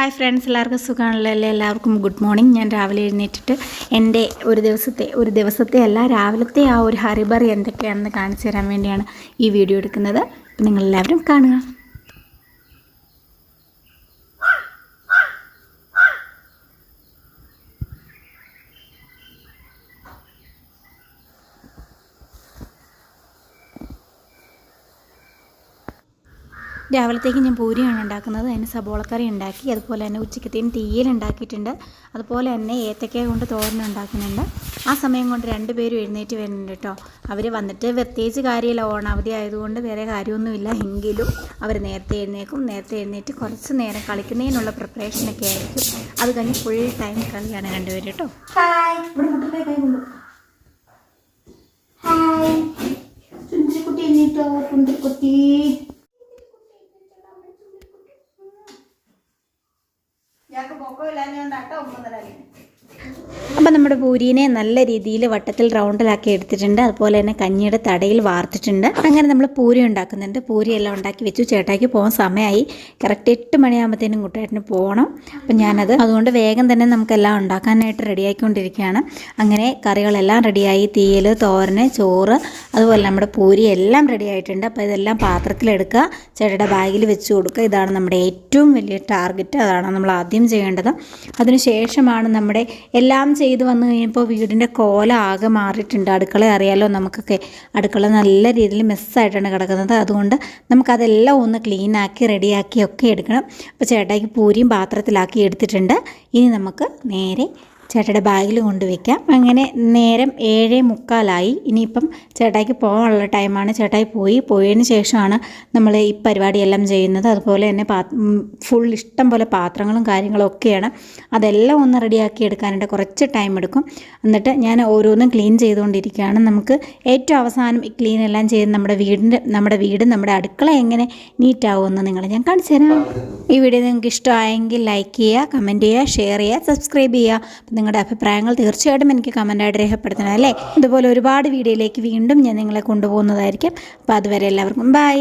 Hi friends എല്ലാവർക്കും സുഖമാണല്ലോ? അല്ലേ? എല്ലാവർക്കും ഗുഡ് മോർണിംഗ് ഞാൻ രാവിലെ എഴുന്നേറ്റിട്ട് എന്റെ ഒരു ദിവസത്തെ ഒരു ദിവസത്തെ അല്ല രാവിലത്തെ ആ ഒരു ഹറിബറി എന്തൊക്കെയാണെന്ന് കാണിച്ചു തരാൻ വേണ്ടിയാണ് ഈ വീഡിയോ എടുക്കുന്നത്. നിങ്ങളെല്ലാവരും കാണുക. രാവിലത്തേക്ക് ഞാൻ പൂരിയാണ് ഉണ്ടാക്കുന്നത്. അതിന് സബോളക്കറി ഉണ്ടാക്കി അതുപോലെ തന്നെ ഉച്ചക്കത്തേന് തീയൽ ഉണ്ടാക്കിയിട്ടുണ്ട്. അതുപോലെ തന്നെ ഏത്തക്ക കൊണ്ട് തോരൻ ഉണ്ടാക്കുന്നുണ്ട്. ആ സമയം കൊണ്ട് രണ്ട് പേരും എഴുന്നേറ്റ് വരുന്നുണ്ട് കേട്ടോ. അവർ വന്നിട്ട് പ്രത്യേകിച്ച് കാര്യമില്ല. ഓണാവധി ആയതുകൊണ്ട് വേറെ കാര്യമൊന്നുമില്ല. എങ്കിലും അവർ നേരത്തെ എഴുന്നേക്കും. നേരത്തെ എഴുന്നേറ്റ് കുറച്ച് നേരം കളിക്കുന്നതിനുള്ള പ്രിപ്പറേഷനൊക്കെ ആയിരിക്കും. അത് കഴിഞ്ഞ് ഫുൾ ടൈം കളിയാണ് രണ്ടുപേരും കേട്ടോ. ഹായ് ഇവിടെ മുട്ടത്തെ കൈ കൊണ്ടു ഹായ് ചുണ്ടിക്കുട്ടി എഴുന്നേറ്റോ ചുണ്ടിക്കുട്ടി അപ്പം നമ്മുടെ പൂരീനെ നല്ല രീതിയിൽ വട്ടത്തിൽ റൗണ്ടിലാക്കി എടുത്തിട്ടുണ്ട്. അതുപോലെ തന്നെ കഞ്ഞിയുടെ തടയിൽ വാർത്തിട്ടുണ്ട്. അങ്ങനെ നമ്മൾ പൂരി ഉണ്ടാക്കുന്നുണ്ട്. പൂരിയെല്ലാം ഉണ്ടാക്കി വെച്ചു. ചേട്ടായിക്ക് പോകാൻ സമയമായി കറക്റ്റ് എട്ട് മണിയാകുമ്പോഴത്തേനും കുട്ടേട്ടന് പോകണം അപ്പം ഞാനത് അതുകൊണ്ട് വേഗം തന്നെ നമുക്കെല്ലാം ഉണ്ടാക്കാനായിട്ട് റെഡിയാക്കിക്കൊണ്ടിരിക്കുകയാണ് അങ്ങനെ കറികളെല്ലാം റെഡിയായി. തീയൽ തോരന് ചോറ് അതുപോലെ നമ്മുടെ പൂരി എല്ലാം റെഡി ആയിട്ടുണ്ട് അപ്പോൾ ഇതെല്ലാം പാത്രത്തിലെടുക്കുക. ചേട്ടയുടെ ബാഗിൽ വെച്ച് കൊടുക്കുക. ഇതാണ് നമ്മുടെ ഏറ്റവും വലിയ ടാർഗറ്റ്. അതാണ് നമ്മൾ ആദ്യം ചെയ്യേണ്ടത്. അതിനുശേഷമാണ് നമ്മുടെ എല്ലാം ചെയ്തു വന്നു കഴിഞ്ഞപ്പോൾ വീടിന്റെ കോല ആകെ മാറിയിട്ടുണ്ട്. അടുക്കള അറിയാലോ നമുക്കൊക്കെ. അടുക്കള നല്ല രീതിയിൽ മെസ്സായിട്ടാണ് കിടക്കുന്നത്. അതുകൊണ്ട് നമുക്കതെല്ലാം ഒന്ന് ക്ലീനാക്കി റെഡിയാക്കി ഒക്കെ എടുക്കണം. അപ്പോൾ ചേട്ടായിക്ക് പൂരിയും പാത്രത്തിലാക്കി എടുത്തിട്ടുണ്ട്. ഇനി നമുക്ക് നേരെ ചേട്ടയുടെ ബാഗിൽ കൊണ്ടുവയ്ക്കാം. അങ്ങനെ നേരം ഏഴേ മുക്കാലായി. ഇനിയിപ്പം ചേട്ടായിക്ക് പോകാനുള്ള ടൈമാണ്. ചേട്ടായി പോയി. പോയതിന് ശേഷമാണ് നമ്മൾ ഈ പരിപാടിയെല്ലാം ചെയ്യുന്നത്. അതുപോലെ തന്നെ പാ ഫുൾ ഇഷ്ടം പോലെ പാത്രങ്ങളും കാര്യങ്ങളും ഒക്കെയാണ്. അതെല്ലാം ഒന്ന് റെഡിയാക്കി എടുക്കാനായിട്ട് കുറച്ച് ടൈം എടുക്കും. എന്നിട്ട് ഞാൻ ഓരോന്നും ക്ലീൻ ചെയ്തുകൊണ്ടിരിക്കുകയാണ്. നമുക്ക് ഏറ്റവും അവസാനം ഈ ക്ലീൻ എല്ലാം ചെയ്ത് നമ്മുടെ വീടിന്റെ നമ്മുടെ വീട് നമ്മുടെ അടുക്കള എങ്ങനെ നീറ്റാവുമെന്ന് നിങ്ങളെ ഞാൻ കാണിച്ചു തരാം. ഈ വീഡിയോ നിങ്ങൾക്ക് ഇഷ്ടമായെങ്കിൽ ലൈക്ക് ചെയ്യുക കമന്റ് ചെയ്യുക ഷെയർ ചെയ്യുക സബ്സ്ക്രൈബ് ചെയ്യുക. നിങ്ങളുടെ അഭിപ്രായങ്ങൾ തീർച്ചയായിട്ടും എനിക്ക് കമന്റായിട്ട് രേഖപ്പെടുത്തണം അല്ലേ? ഇതുപോലെ ഒരുപാട് വീഡിയോയിലേക്ക് വീണ്ടും ഞാൻ നിങ്ങളെ കൊണ്ടുപോകുന്നതായിരിക്കും. അപ്പോൾ അതുവരെ എല്ലാവർക്കും ബൈ